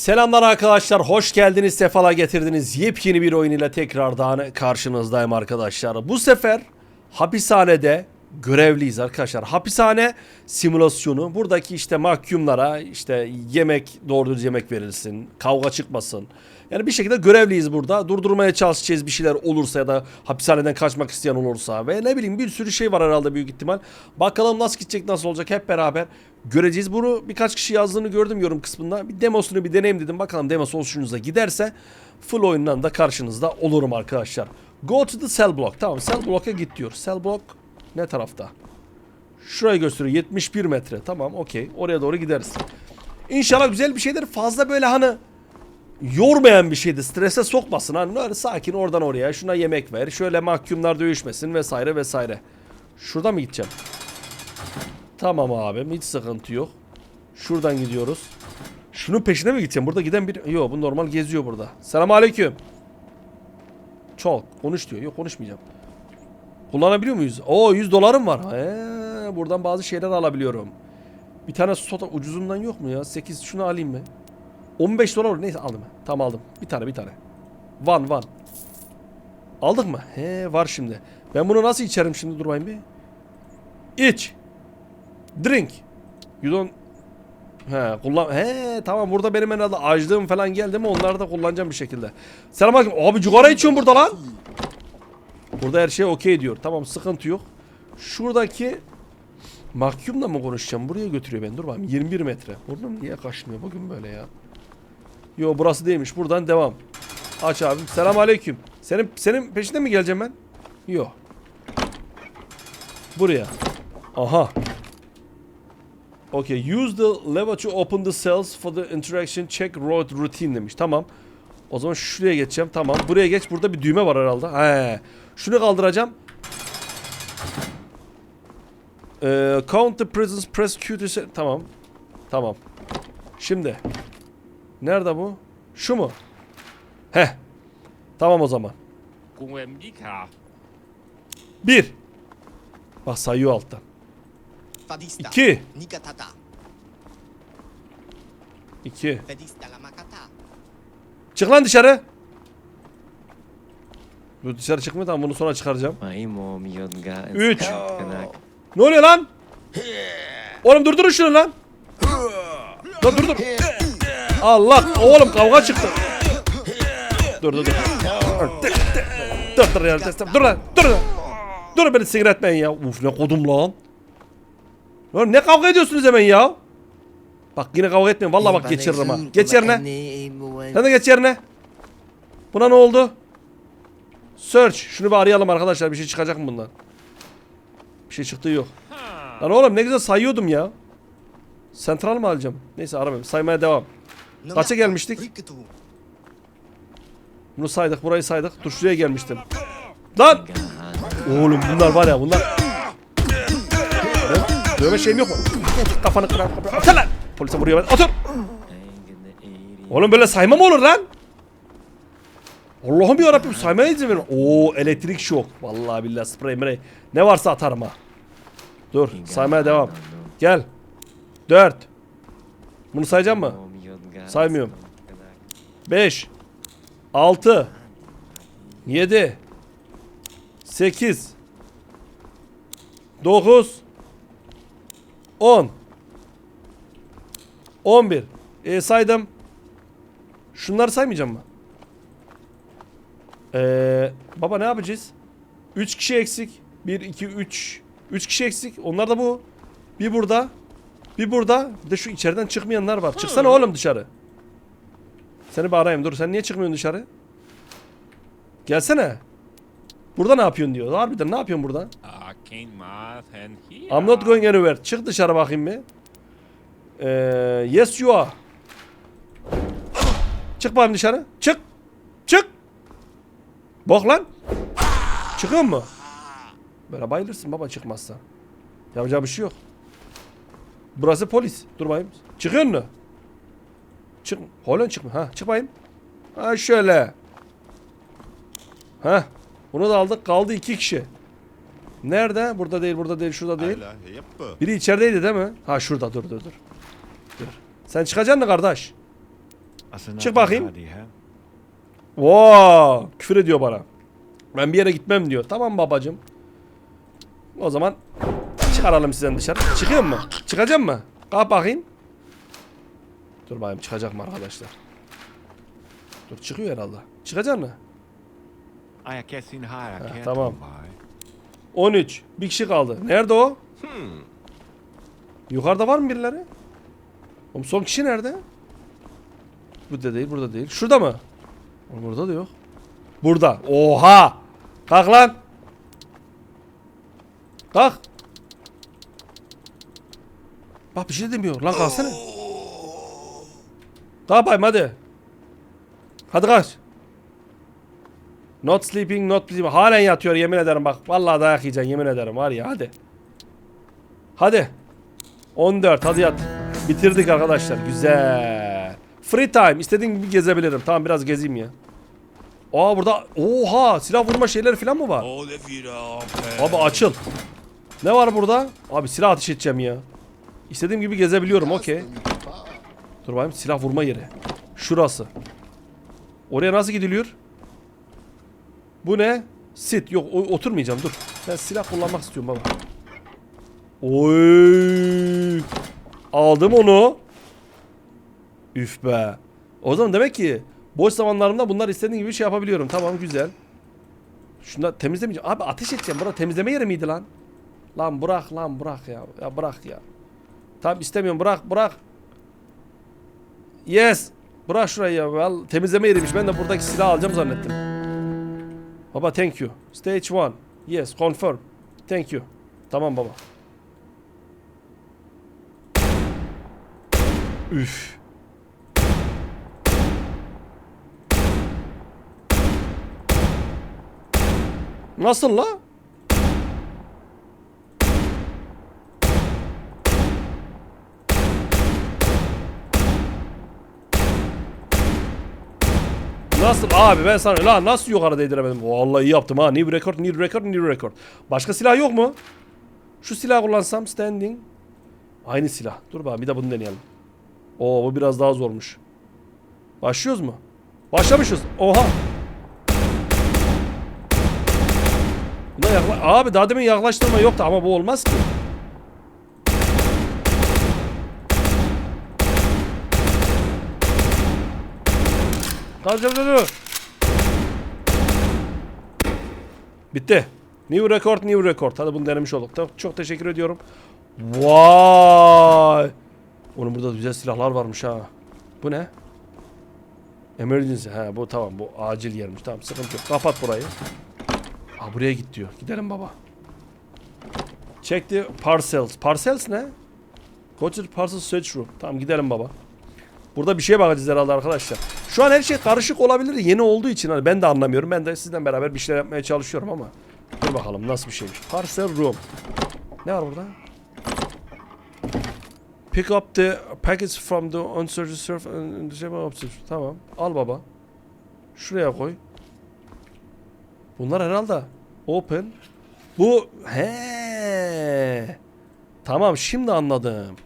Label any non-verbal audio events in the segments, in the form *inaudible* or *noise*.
Selamlar arkadaşlar, hoş geldiniz, sefala getirdiniz. Yepyeni bir oyun ile tekrardan karşınızdayım arkadaşlar. Bu sefer hapishanede görevliyiz arkadaşlar. Hapishane simülasyonu. Buradaki işte mahkumlara işte yemek, doğru düz yemek verilsin, kavga çıkmasın. Yani bir şekilde görevliyiz burada. Durdurmaya çalışacağız bir şeyler olursa ya da hapishaneden kaçmak isteyen olursa ve ne bileyim bir sürü şey var herhalde büyük ihtimal. Bakalım nasıl gidecek, nasıl olacak hep beraber göreceğiz. Bunu birkaç kişi yazdığını gördüm yorum kısmında. Bir demosunu bir deneyim dedim. Bakalım demosu hoşunuza giderse full oyundan da karşınızda olurum arkadaşlar. Go to the cell block. Tamam cell block'a git diyor. Cell block ne tarafta? Şurayı gösteriyor. 71 metre. Tamam okey. Oraya doğru gideriz. İnşallah güzel bir şeydir. Fazla böyle hani yormayan bir şeydi. Strese sokmasın. Hani öyle sakin oradan oraya. Şuna yemek ver. Şöyle mahkumlar dövüşmesin vesaire vesaire. Şurada mı gideceğim? Tamam abim hiç sıkıntı yok. Şuradan gidiyoruz. Şunun peşine mi gideceğim? Burada giden bir... Yok bu normal geziyor burada. Selam aleyküm. Çok konuş diyor. Yok konuşmayacağım. Kullanabiliyor muyuz? Oo 100 dolarım var. He, buradan bazı şeyler alabiliyorum. Bir tane soda ucuzundan yok mu ya? 8 şunu alayım mı? 15 dolar olur. Neyse aldım. Tamam aldım. Bir tane bir tane. Van van. Aldık mı? He var şimdi. Ben bunu nasıl içerim şimdi durmayın bir. İç. Drink. You don't... He kullan... He tamam burada benim herhalde açlığım falan geldi mi onları da kullanacağım bir şekilde. Selamünaleyküm. Abi cigara içiyorum burada lan. Burada her şey okey diyor. Tamam sıkıntı yok. Şuradaki mahkumla mı konuşacağım? Buraya götürüyor beni. Dur bakayım 21 metre. Burnum niye kaşınıyor bugün böyle ya? Yo burası değilmiş. Buradan devam. Aç abim. Selam aleyküm. Senin senin peşinden mi geleceğim ben? Yo. Buraya. Aha. Okay, use the lever to open the cells for the interaction check road routine demiş. Tamam. O zaman şuraya geçeceğim. Tamam. Buraya geç. Burada bir düğme var herhalde. He. Şunu kaldıracağım. Ee, count the prisons se- Tamam. Tamam. Şimdi. Nerede bu? Şu mu? Heh. Tamam o zaman. Bir. Bak sayıyor alttan. İki. Nikatata. İki. Fadista la makata. Çık lan dışarı. Bu dışarı çıkmıyor tamam bunu sonra çıkaracağım. Üç. Ne oluyor lan? Oğlum durdurun şunu lan. Lan dur dur. Allah oğlum kavga çıktı. Dur dur dur. Dur dur ya. Dur lan. Dur lan. Dur beni sinir etmeyin ya. Uf ne kodum lan. Lan ne kavga ediyorsunuz hemen ya? Bak yine kavga etmeyin. Vallahi bak geçiririm ha. Geç yerine. Sen de geç yerine. Buna ne oldu? Search. Şunu bir arayalım arkadaşlar. Bir şey çıkacak mı bundan? Bir şey çıktığı yok. Lan oğlum ne güzel sayıyordum ya. Sentral mı alacağım? Neyse aramayayım. Saymaya devam. Kaça gelmiştik? Bunu saydık. Burayı saydık. Dur şuraya gelmiştim. Lan! Oğlum bunlar var ya bunlar. Dövme şeyim yok mu? Kafanı kırar. kırar. Otur lan! Polise vuruyor ben. Otur! Oğlum böyle sayma mı olur lan? Allah'ım ya Rabbim saymaya izin verin. Oo elektrik şok. Vallahi billahi sprey mrey. Ne varsa atarım ha. Dur saymaya devam. Gel. 4. Bunu sayacağım mı? Saymıyorum. 5 6 7 8 9 10 11 e, saydım. Şunları saymayacağım mı? Ee, baba ne yapacağız? 3 kişi eksik. 1 2 3 3 kişi eksik. Onlar da bu. Bir burada. Bir burada. Bir de şu içeriden çıkmayanlar var. Çıksana oğlum dışarı. Seni bir arayayım. Dur sen niye çıkmıyorsun dışarı? Gelsene. Burada ne yapıyorsun diyor. Harbiden ne yapıyorsun burada? I'm not going anywhere. Çık dışarı bakayım bir. Ee, yes you are. Çık bakayım dışarı. Çık. Çık. Bak lan. Çıkıyor mu? Böyle bayılırsın baba çıkmazsa. Yapacağı bir şey yok. Burası polis. Dur bakayım. Çıkıyor mu? Çık. Halen çıkma. Ha çık bakayım. Ha şöyle. Ha. Bunu da aldık. Kaldı iki kişi. Nerede? Burada değil, burada değil, şurada değil. Biri içerideydi değil mi? Ha şurada dur dur dur. Dur. Sen çıkacaksın mı kardeş? Çık bakayım. Vaa, küfür ediyor bana. Ben bir yere gitmem diyor. Tamam babacım. O zaman çıkaralım sizden dışarı. Çıkıyor mu? Çıkacak mı? Kalk bakayım. Dur bakayım çıkacak mı arkadaşlar? Dur çıkıyor herhalde. Çıkacak mı? Heh, tamam. 13. Bir kişi kaldı. Nerede o? Yukarıda var mı birileri? Oğlum son kişi nerede? Burada değil, burada değil. Şurada mı? Oğlum burada da yok. Burada. Oha! Kalk lan. Kalk. Bak bir şey demiyor. Lan kalksana. Kalk bayım hadi. Hadi kaç. Not sleeping, not sleeping. Halen yatıyor yemin ederim bak. Vallahi dayak yiyeceksin yemin ederim var ya hadi. Hadi. 14 hadi yat. Bitirdik arkadaşlar. Güzel. Free time. İstediğim gibi gezebilirim. Tamam biraz gezeyim ya. Aa burada oha silah vurma şeyleri falan mı var? Abi açıl. Ne var burada? Abi silah ateş edeceğim ya. İstediğim gibi gezebiliyorum okey. Dur bakayım silah vurma yeri. Şurası. Oraya nasıl gidiliyor? Bu ne? Sit. Yok oturmayacağım dur. Ben silah kullanmak istiyorum baba. Oy! Aldım onu. Üf be. O zaman demek ki boş zamanlarımda bunlar istediğim gibi şey yapabiliyorum. Tamam güzel. Şunlar temizlemeyeceğim. Abi ateş edeceğim. Burada temizleme yeri miydi lan? Lan bırak lan bırak ya. Ya bırak ya. Tamam istemiyorum bırak bırak. Yes. Bırak şurayı ya. Temizleme yeriymiş. Ben de buradaki silahı alacağım zannettim. Baba thank you. Stage 1. Yes confirm. Thank you. Tamam baba. Üf. Nasıl la? Nasıl abi ben sana la nasıl yukarı değdiremedim? Vallahi iyi yaptım ha. New record, new record, new record. Başka silah yok mu? Şu silah kullansam standing. Aynı silah. Dur bakalım bir de bunu deneyelim. Oo bu biraz daha zormuş. Başlıyoruz mu? Başlamışız. Oha. Buna yakla Abi daha demin yaklaştırma yoktu ama bu olmaz ki. Dur dur, dur. Bitti. New record, new record. Hadi bunu denemiş olduk. Çok, çok teşekkür ediyorum. Vay. Onun burada güzel silahlar varmış ha. Bu ne? Emergency. Ha bu tamam bu acil yermiş. Tamam sıkıntı yok. Kapat burayı. Ha buraya git diyor. Gidelim baba. The parcels. Parcels ne? The parcels search room. Tamam gidelim baba. Burada bir şeye bakacağız herhalde arkadaşlar. Şu an her şey karışık olabilir. Yeni olduğu için hani ben de anlamıyorum. Ben de sizden beraber bir şeyler yapmaya çalışıyorum ama. Dur bakalım nasıl bir şeymiş. Parcel room. Ne var burada? Pick up the package from the unsearched surf and. Tamam. Al baba. Şuraya koy. Bunlar herhalde open. Bu he. Tamam şimdi anladım.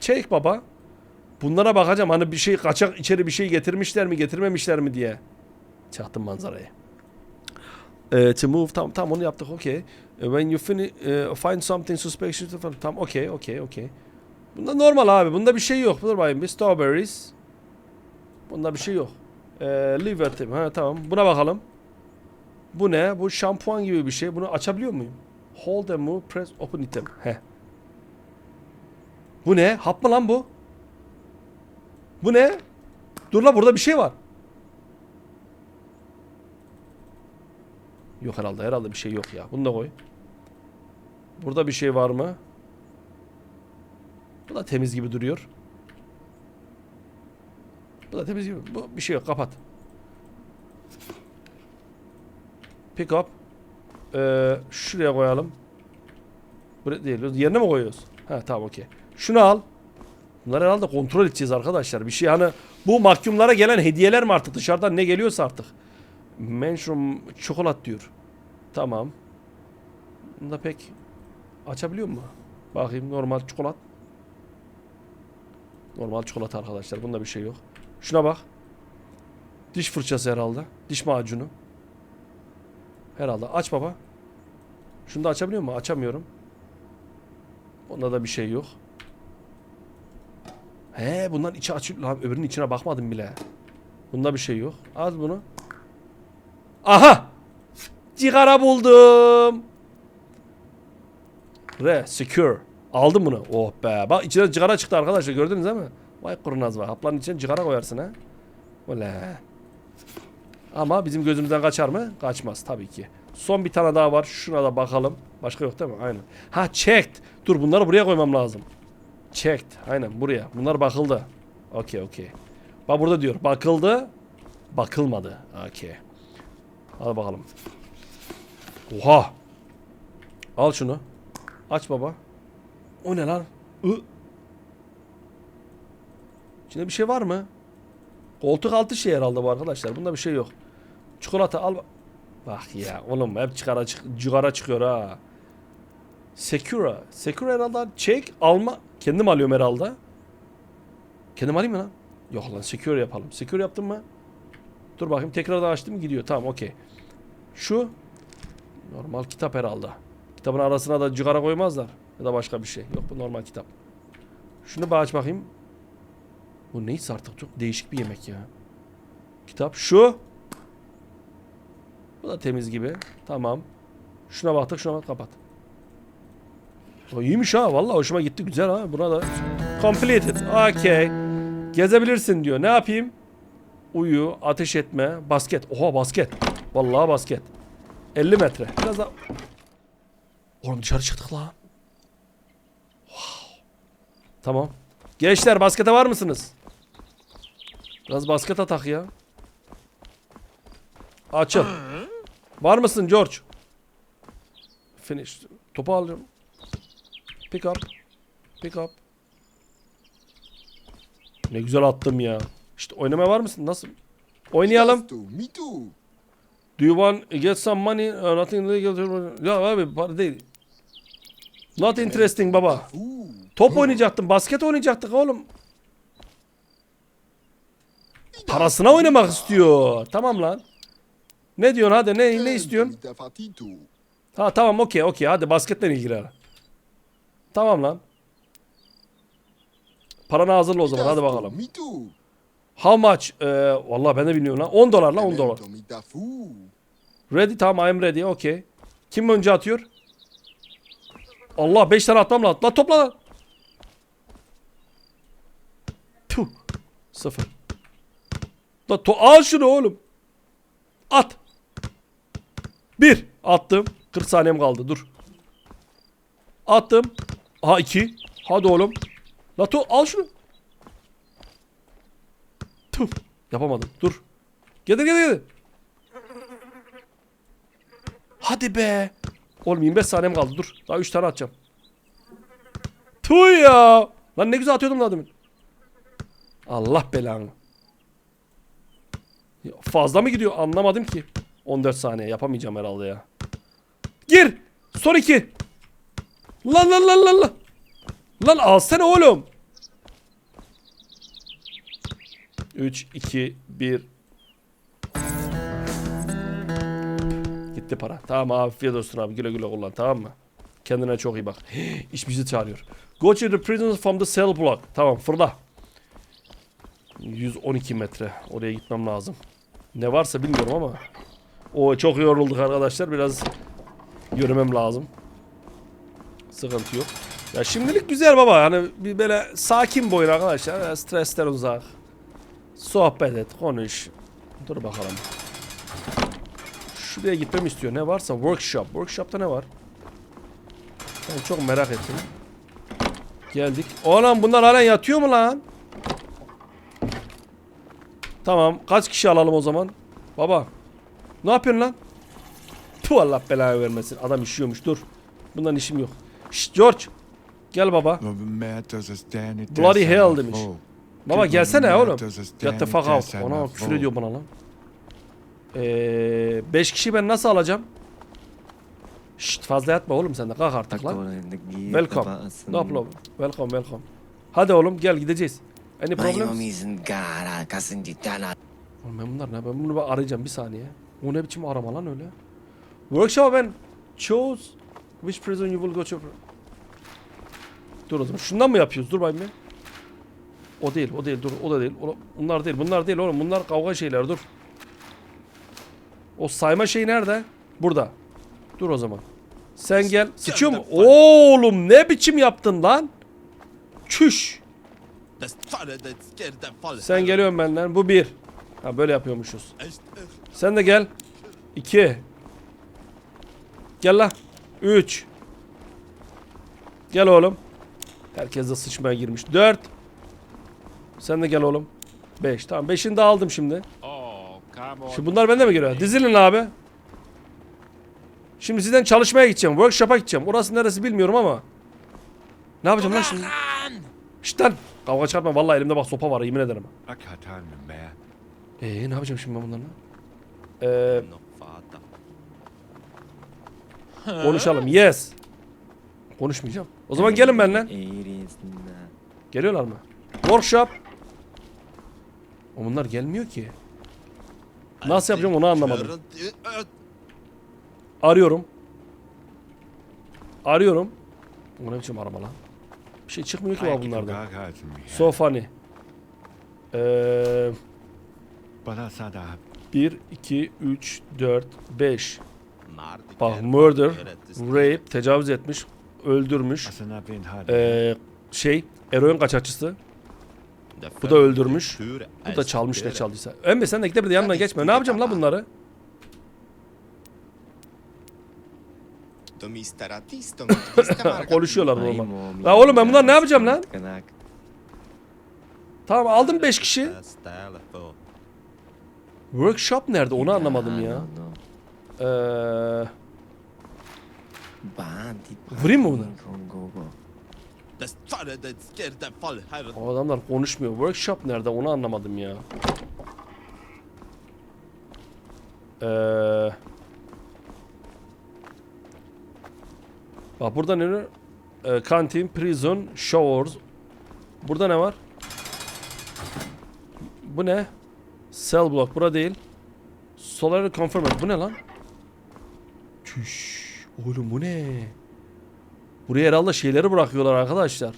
Çek baba. Bunlara bakacağım hani bir şey kaçak içeri bir şey getirmişler mi getirmemişler mi diye. Çaktım manzarayı. Ee, to move tam tam onu yaptık okey. Ee, When you finish find something suspicious tam okey okey okey. Bunda normal abi. Bunda bir şey yok. Dur bakayım. Bir strawberries. Bunda bir şey yok. Ee, leave item. Ha tamam. Buna bakalım. Bu ne? Bu şampuan gibi bir şey. Bunu açabiliyor muyum? Hold and move, press open item. He. Bu ne? Hap mı lan bu? Bu ne? Dur la burada bir şey var. Yok herhalde. Herhalde bir şey yok ya. Bunu da koy. Burada bir şey var mı? Bu da temiz gibi duruyor. Bu da temiz gibi. Bu bir şey yok. Kapat. Pick up. Ee, şuraya koyalım. Buraya değil. Yerine mi koyuyoruz? Ha tamam okey. Şunu al. Bunları herhalde kontrol edeceğiz arkadaşlar. Bir şey hani bu mahkumlara gelen hediyeler mi artık dışarıdan ne geliyorsa artık. Mention çokolat diyor. Tamam. Bunu da pek açabiliyor mu? Bakayım normal çikolat. Normal çikolata arkadaşlar. Bunda bir şey yok. Şuna bak. Diş fırçası herhalde. Diş macunu. Herhalde. Aç baba. Şunu da açabiliyor mu? Açamıyorum. Onda da bir şey yok. He bundan içi açık. Lan öbürünün içine bakmadım bile. Bunda bir şey yok. Az bunu. Aha! Cigara buldum. Re, secure. Aldım bunu. Oh be. Bak içine cigara çıktı arkadaşlar. Gördünüz değil mi? Vay kurnaz var. Hapların içine cigara koyarsın ha. Öyle. Ama bizim gözümüzden kaçar mı? Kaçmaz tabii ki. Son bir tane daha var. Şuna da bakalım. Başka yok değil mi? Aynen. Ha checked. Dur bunları buraya koymam lazım. Checked. Aynen buraya. Bunlar bakıldı. Okey okey. Bak burada diyor. Bakıldı. Bakılmadı. Okey. Al bakalım. Oha. Al şunu. Aç baba. O ne lan? I. İçinde bir şey var mı? Koltuk altı şey herhalde bu arkadaşlar. Bunda bir şey yok. Çikolata al. Bak ya oğlum hep çıkara çık cigara çıkıyor ha. Secura. Secura herhalde çek alma. Kendim alıyorum herhalde. Kendim alayım mı lan? Yok lan secure yapalım. Secure yaptın mı? Dur bakayım tekrardan açtım gidiyor. Tamam okey. Şu normal kitap herhalde. Kitabın arasına da cigara koymazlar. Ya da başka bir şey. Yok bu normal kitap. Şunu bir aç bakayım. Bu neyse artık çok değişik bir yemek ya. Kitap şu. Bu da temiz gibi. Tamam. Şuna baktık şuna bak kapat. O iyiymiş ha vallahi hoşuma gitti güzel ha. Buna da completed. Okay. Gezebilirsin diyor. Ne yapayım? Uyu, ateş etme, basket. Oha basket. Vallahi basket. 50 metre. Biraz daha. Oğlum dışarı çıktık lan. Wow. Tamam. Gençler baskete var mısınız? Biraz basket atak ya. Açıl. Var mısın George? Finish. Topu alıyorum. Pick up. Pick up. Ne güzel attım ya. İşte oynamaya var mısın? Nasıl? Oynayalım. Me too. Do you want to get some money? Uh, nothing legal. Ya abi para değil. Not interesting baba. Top oynayacaktım. Basket oynayacaktık oğlum. Parasına oynamak istiyor. Tamam lan. Ne diyorsun hadi ne ne istiyorsun? Ha tamam okey okey hadi basketle ilgilen. Tamam lan. Paranı hazırla o zaman hadi bakalım. How much? Ee, vallahi ben de bilmiyorum lan. 10 dolar lan 10 dolar. Ready tamam I'm ready okey. Kim önce atıyor? Allah 5 tane atmam lazım. Lan topla lan. Puh. Sıfır. Lan to al şunu oğlum. At. Bir. Attım. 40 saniyem kaldı dur. Attım. Aha 2. Hadi oğlum. La to al şunu. Tüh. Yapamadım. Dur. Getir getir getir. Hadi be. Oğlum 25 saniyem kaldı dur. Daha 3 tane atacağım. Tuh ya. Lan ne güzel atıyordum lan demin. Allah belanı. Fazla mı gidiyor anlamadım ki. 14 saniye yapamayacağım herhalde ya. Gir. Son 2. Lan lan lan lan lan. Lan alsana oğlum. 3, 2, 1. Gitti para. Tamam afiyet olsun abi. Güle güle kullan tamam mı? Kendine çok iyi bak. *gasps* İş bizi çağırıyor. Go to the prisons from the cell block. Tamam fırla. 112 metre. Oraya gitmem lazım. Ne varsa bilmiyorum ama. O çok yorulduk arkadaşlar. Biraz yürümem lazım. Sıkıntı yok. Ya şimdilik güzel baba. Hani bir böyle sakin bir oyun arkadaşlar. Böyle Stresten uzak. Sohbet et, konuş. Dur bakalım. Şuraya gitmemi istiyor. Ne varsa workshop. Workshop'ta ne var? Ben çok merak ettim. Geldik. Oğlum bunlar halen yatıyor mu lan? Tamam. Kaç kişi alalım o zaman? Baba. Ne yapıyorsun lan? Tu Allah belanı vermesin. Adam işiyormuş. Dur. Bundan işim yok. Şşt George. Gel baba. Bloody hell demiş. Baba gelsene oğlum. Get the fuck out. Ona küfür ediyor bana lan. Eee 5 kişi ben nasıl alacağım? Şşt fazla yatma oğlum sen de kalk artık lan. Welcome. No problem. Welcome welcome. Hadi oğlum gel gideceğiz. Any kasinditana. Oğlum ben bunlar ne? Ben bunu arayacağım bir saniye. O ne biçim arama lan öyle? Workshop'a ben chose which prison you will go to. Dur o zaman. Şundan mı yapıyoruz? Dur bakayım. O değil, o değil. Dur, o da değil. O, bunlar değil, bunlar değil oğlum. Bunlar kavga şeyler. Dur. O sayma şey nerede? Burada. Dur o zaman. Sen gel. Sıçıyor mu? Oğlum ne biçim yaptın lan? Çüş. Sen geliyorsun benden. Bu bir. Ha böyle yapıyormuşuz. Sen de gel. 2 Gel la. 3 Gel oğlum. Herkes de sıçmaya girmiş. 4 Sen de gel oğlum. 5 Tamam 5'ini de aldım şimdi. Oh. Şimdi bunlar bende mi göre? Dizilin abi. Şimdi sizden çalışmaya gideceğim. Workshop'a gideceğim. Orası neresi bilmiyorum ama. Ne yapacağım lan şimdi? Şşt lan. Kavga çıkartma. Vallahi elimde bak sopa var yemin ederim. Eee ne yapacağım şimdi ben bunlarla? Eee Vater. Konuşalım. Yes. Konuşmayacağım. O zaman gelin benimle. Geliyorlar mı? Workshop. O bunlar gelmiyor ki. Nasıl yapacağım onu anlamadım. Arıyorum. Arıyorum. Bu ne biçim araba lan? Bir şey çıkmıyor ki var bunlardan. So funny. Balasada. 1, 2, 3, 4, 5. Bak murder, rape, tecavüz etmiş, öldürmüş. Ee, şey, eroin kaçakçısı. Bu da öldürmüş. Bu da çalmış ne çaldıysa. Emre sen de gide bir de yanına geçme. Ne yapacağım lan baba. bunları? *laughs* Konuşuyorlar normal. La oğlum ben bunlar ne yapacağım lan? Tamam aldım 5 kişi. Workshop nerede onu anlamadım ya. Ee. Vurayım mı. Herr. o adamlar konuşmuyor. Workshop nerede onu anlamadım ya. Ee, bak burada ne? var? Ee, prison, showers. Burada ne var? Bu ne? Cell block. Bura değil. Solar confirmed. Bu ne lan? Çüş. Oğlum bu ne? Buraya herhalde şeyleri bırakıyorlar arkadaşlar.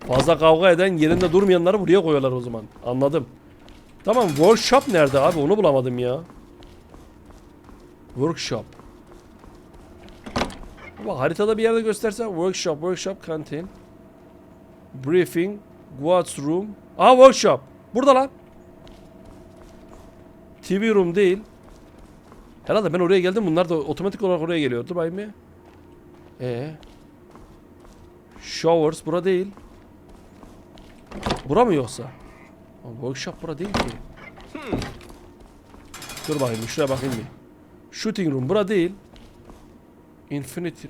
Fazla kavga eden yerinde durmayanları buraya koyuyorlar o zaman. Anladım. Tamam workshop nerede abi onu bulamadım ya. Workshop. Bak haritada bir yerde gösterse workshop, workshop, kantin. Briefing, what's room. Aa workshop. Burada lan. TV room değil. Herhalde ben oraya geldim bunlar da otomatik olarak oraya geliyor. Dur bakayım bir. Ee. Showers bura değil. Bura mı yoksa? Workshop bura değil ki. Dur bakayım şuraya bakayım bir. Shooting room bura değil. Infinity.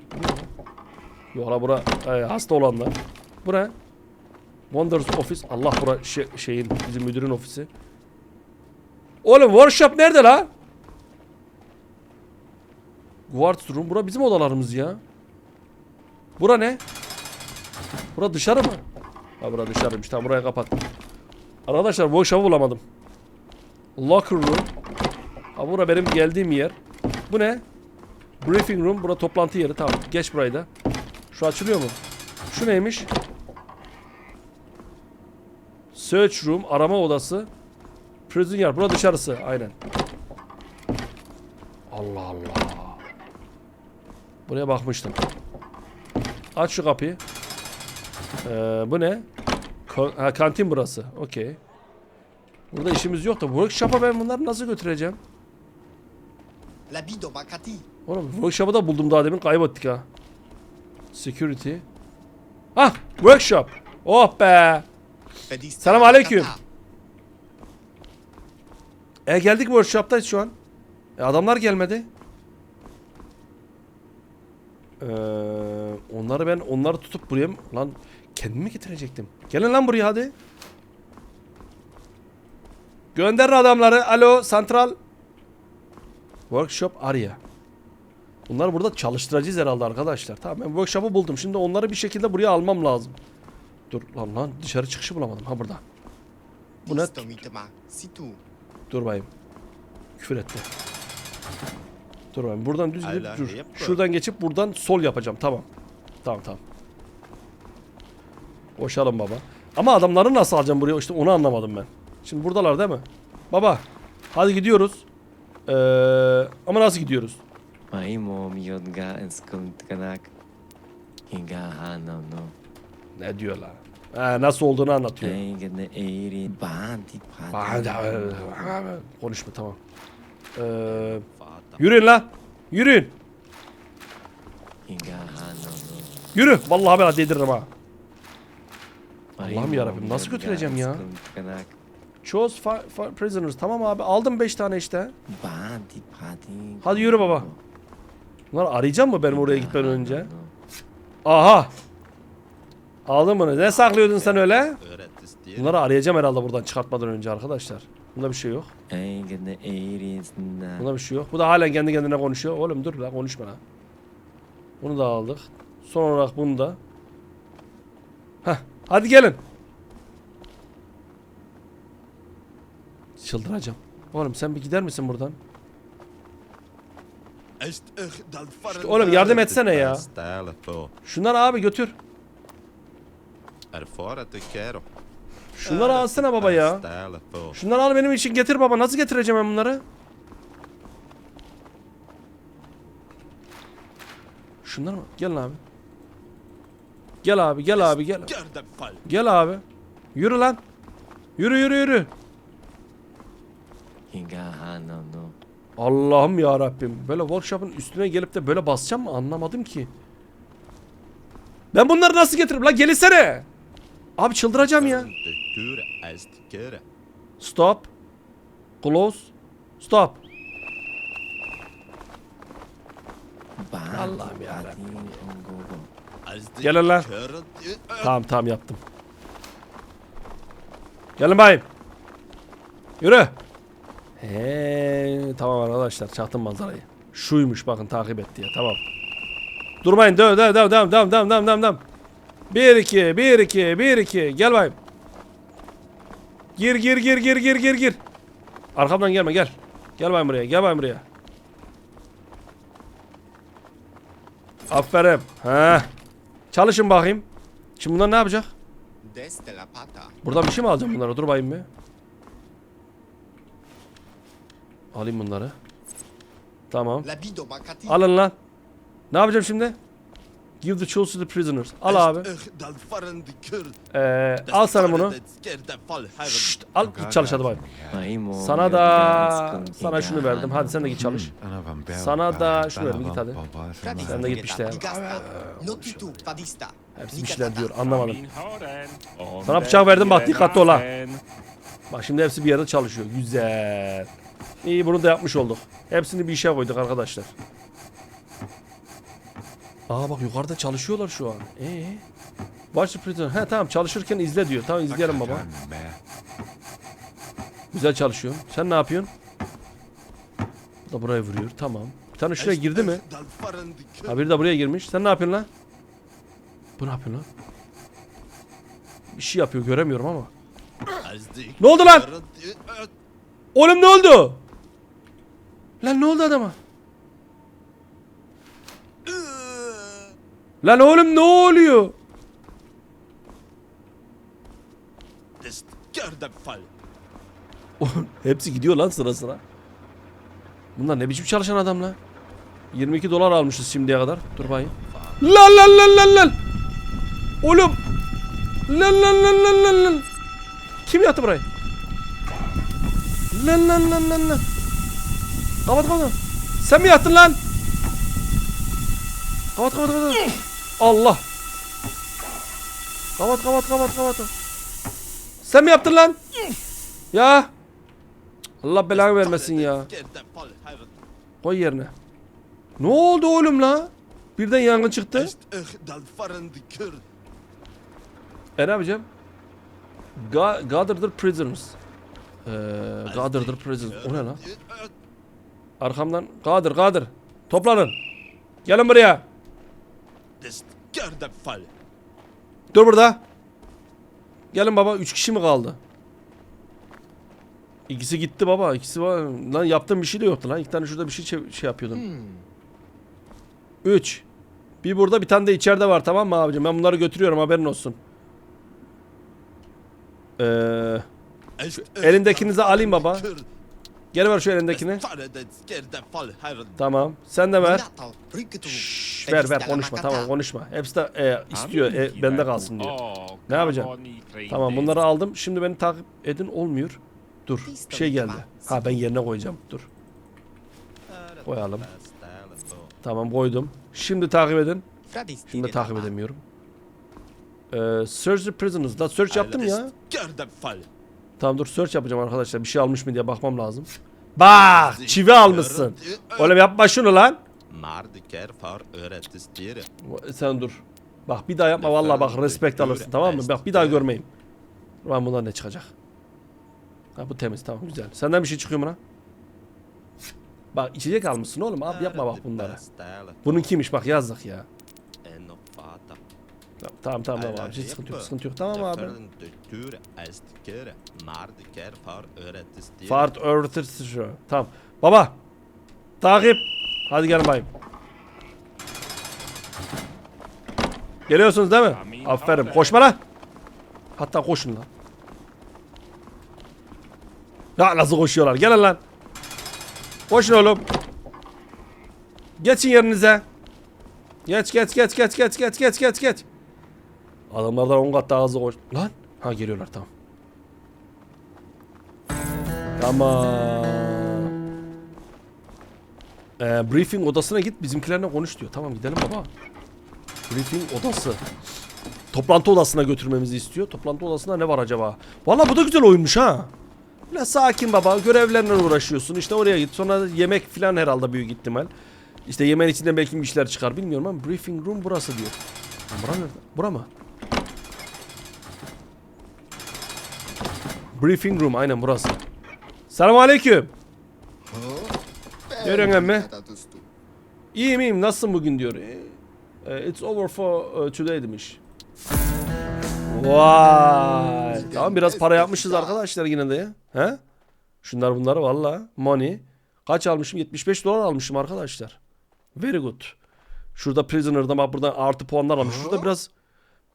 Yok la bura e, hasta olanlar. Bura. Wonders Office. Allah bura şey, şeyin bizim müdürün ofisi. Oğlum workshop nerede la? Guards room. Bura bizim odalarımız ya. Bura ne? Bura dışarı mı? Ha bura dışarıymış. Tamam burayı kapat. Arkadaşlar workshop'ı bulamadım. Locker room. Ha bura benim geldiğim yer. Bu ne? Briefing room. Bura toplantı yeri. Tamam. Geç burayı da. Şu açılıyor mu? Şu neymiş? Search room. Arama odası. Prison yard. Bura dışarısı. Aynen. Allah Allah. Buraya bakmıştım. Aç şu kapıyı. Ee, bu ne? Ko- ha, kantin burası. Okey. Burada işimiz yok da workshop'a ben bunları nasıl götüreceğim? Oğlum workshop'ı da buldum daha demin kaybettik ha. Security. Ah workshop. Oh be. Selam aleyküm. E geldik workshop'tayız şu an. E, adamlar gelmedi. Ee, onları ben onları tutup buraya mı- lan kendimi getirecektim. Gelin lan buraya hadi. Gönderin adamları. Alo santral. Workshop Arya. Bunları burada çalıştıracağız herhalde arkadaşlar. Tamam ben workshop'ı buldum. Şimdi onları bir şekilde buraya almam lazım. Dur lan lan dışarı çıkışı bulamadım. Ha burada. Bu ne? Dur bayım. Küfür etti. Dur bayım. Buradan düz gidip dur. Şuradan geçip buradan sol yapacağım. Tamam. Tamam tamam. Koşalım baba. Ama adamları nasıl alacağım buraya? İşte onu anlamadım ben. Şimdi buradalar değil mi? Baba. Hadi gidiyoruz. Ee, ama nasıl gidiyoruz? Ne diyor lan? Ha, nasıl olduğunu anlatıyor. Konuşma tamam. Ee. Yürüyün lan. Yürüyün. Yürü. Vallahi ben dediririm ha. Allah'ım yarabbim, nasıl götüreceğim ya? Chose prisoners. Tamam abi aldım 5 tane işte. Hadi yürü baba. Bunlar arayacağım mı benim oraya gitmeden önce? Aha. Aldın bunu. Ne saklıyordun sen öyle? Bunları arayacağım herhalde buradan çıkartmadan önce arkadaşlar. Bunda bir şey yok. Bunda bir şey yok. Bu da halen kendi kendine konuşuyor. Oğlum dur la konuşma la. Bunu da aldık. Son olarak bunu da. Heh. Hadi gelin. Çıldıracağım. Oğlum sen bir gider misin buradan? İşte oğlum yardım etsene ya. Şunları abi götür. De kerel. Şunları alsana baba ya. Şunları al benim için getir baba. Nasıl getireceğim ben bunları? Şunlar mı? Gel abi. Gel abi, gel abi, gel. Gel abi. Yürü lan. Yürü yürü yürü. Allah'ım ya Rabbim. Böyle workshop'ın üstüne gelip de böyle basacağım mı anlamadım ki. Ben bunları nasıl getiririm lan gelisene. Abi çıldıracağım ya. Stop. Close. Stop. Allah'ım yarabbim. Gelin lan. Tamam tamam yaptım. Gelin bayım. Yürü. He, tamam arkadaşlar çaktım manzarayı. Şuymuş bakın takip etti ya tamam. Durmayın devam devam devam devam devam devam devam devam. 1 2 1 2 1 2 gel bayım. Gir gir gir gir gir gir gir. Arkamdan gelme gel. Gel bayım buraya gel bayım buraya. Aferin. Ha. Çalışın bakayım. Şimdi bunlar ne yapacak? Des de la pata. Burada bir şey mi alacağım bunlara? Dur bakayım bir. Alayım bunları. Tamam. Alın lan. Ne yapacağım şimdi? Give the tools to the prisoners. Al abi. Ee, al sana bunu. Şşt, al git çalış hadi mo Sana da sana şunu verdim. Hadi sen de git çalış. Sana da şunu verin, git hadi. Sen de git işte ya. Hepsi bir şeyler diyor anlamadım. Sana bıçağı verdim, bak, dikkatli ol ha. Bak şimdi hepsi bir yerde çalışıyor. Güzel. İyi bunu da yapmış olduk. Hepsini bir işe koyduk arkadaşlar. Aa bak yukarıda çalışıyorlar şu an. Ee? Watch the. He tamam çalışırken izle diyor. Tamam izleyelim baba. Güzel çalışıyor. Sen ne yapıyorsun? Bu da buraya vuruyor. Tamam. Bir tane şuraya girdi mi? Ha biri de buraya girmiş. Sen ne yapıyorsun lan? Bu ne yapıyorsun lan? Bir şey yapıyor göremiyorum ama. Ne oldu lan? Oğlum ne oldu? Lan ne oldu adama? Lan oğlum ne oluyor? Oğlum, Hepsi gidiyor lan sıra sıra. Bunlar ne biçim çalışan adam lan? 22 dolar almışız şimdiye kadar. Dur bakayım. Lan lan lan lan lan. Oğlum. Lan lan lan lan lan lan. Kim yaptı burayı? Lan lan lan lan lan. Kapat kapat. Sen mi yattın lan? Kapat kapat kapat. Allah. Kapat kapat kapat kapat. Sen mi yaptın lan? Ya. Allah belanı vermesin ya. Koy yerine. Ne oldu oğlum la? Birden yangın çıktı. E ne yapacağım? Ga gather the prisoners. Ee, gather the prisoners. O ne lan? Arkamdan. Gather gather. Toplanın. Gelin buraya. Des gerde fall. Dur burada. Gelin baba. Üç kişi mi kaldı? İkisi gitti baba. İkisi var. Lan yaptığım bir şey de yoktu lan. İki tane şurada bir şey şey yapıyordum. Üç. Bir burada bir tane de içeride var tamam mı abicim? Ben bunları götürüyorum haberin olsun. Ee, Ist elindekinizi alayım baba. Geri ver şu elindekini. Tamam. Sen de ver. Şşş, ver ver konuşma tamam konuşma. Hepsi de e, istiyor e, bende kalsın diyor. Oh, Ne Trade Tamam bunları aldım. Şimdi beni takip edin olmuyor. Dur. Bir şey geldi. Ha ben yerine koyacağım. Dur. Koyalım. Tamam koydum. Şimdi takip edin. Şimdi takip edemiyorum. Ee, search the prisoners. La search yaptım ya. Tamam dur search yapacağım arkadaşlar. Bir şey almış mı diye bakmam lazım. Bak çivi almışsın. Oğlum yapma şunu lan. Mardiker far öğretistiri. Sen dur. Bak bir daha yapma vallahi bak respect alırsın tamam mı? Bak bir daha görmeyeyim. Lan bundan ne çıkacak? Ha bu temiz tamam güzel. Senden bir şey çıkıyor mu lan? Bak içecek almışsın oğlum abi yapma bak bunları. Bunun kimmiş bak yazdık ya. Tamam tamam tamam abi hiç sıkıntı yok sıkıntı yok tamam abi. Fart öğretir Tamam. Baba. Takip. Hadi gelin bayım. Geliyorsunuz değil mi? Aferin. Koşma lan. Hatta koşun lan. Ya nasıl koşuyorlar? Gelin lan. Koşun oğlum. Geçin yerinize. Geç geç geç geç geç geç geç geç geç. Adamlardan 10 kat daha hızlı koş. Lan. Ha geliyorlar tamam. Tamam. Ee, briefing odasına git bizimkilerle konuş diyor. Tamam gidelim baba. Briefing odası. Toplantı odasına götürmemizi istiyor. Toplantı odasında ne var acaba? Valla bu da güzel oyunmuş ha. Böyle sakin baba. Görevlerle uğraşıyorsun. İşte oraya git. Sonra yemek falan herhalde büyük ihtimal. İşte yemeğin içinden belki bir işler çıkar. Bilmiyorum ama briefing room burası diyor. Bura nerede? Bura mı? Briefing room aynen burası. Selamun aleyküm. Görüyorsun emmi. İyiyim iyiyim nasılsın bugün diyor. "Eh, eh, It's over for eh, today demiş. Vay. Tamam biraz para yapmışız arkadaşlar yine de. He? Şunlar bunları valla. Money. Kaç almışım? 75 dolar almışım arkadaşlar. Very good. Şurada prisoner'da bak buradan artı puanlar almış. Şurada biraz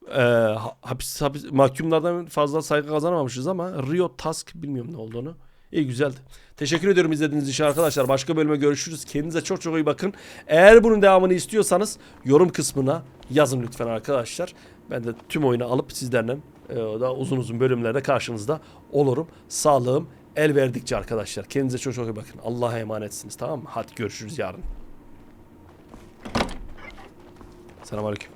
e, ha- hapis, hapis mahkumlardan fazla saygı kazanamamışız ama Rio Task bilmiyorum ne olduğunu. İyi güzeldi. Teşekkür ediyorum izlediğiniz için arkadaşlar. Başka bölüme görüşürüz. Kendinize çok çok iyi bakın. Eğer bunun devamını istiyorsanız yorum kısmına yazın lütfen arkadaşlar. Ben de tüm oyunu alıp sizlerle e, daha uzun uzun bölümlerde karşınızda olurum. Sağlığım el verdikçe arkadaşlar. Kendinize çok çok iyi bakın. Allah'a emanetsiniz tamam mı? Hadi görüşürüz yarın. Selamünaleyküm.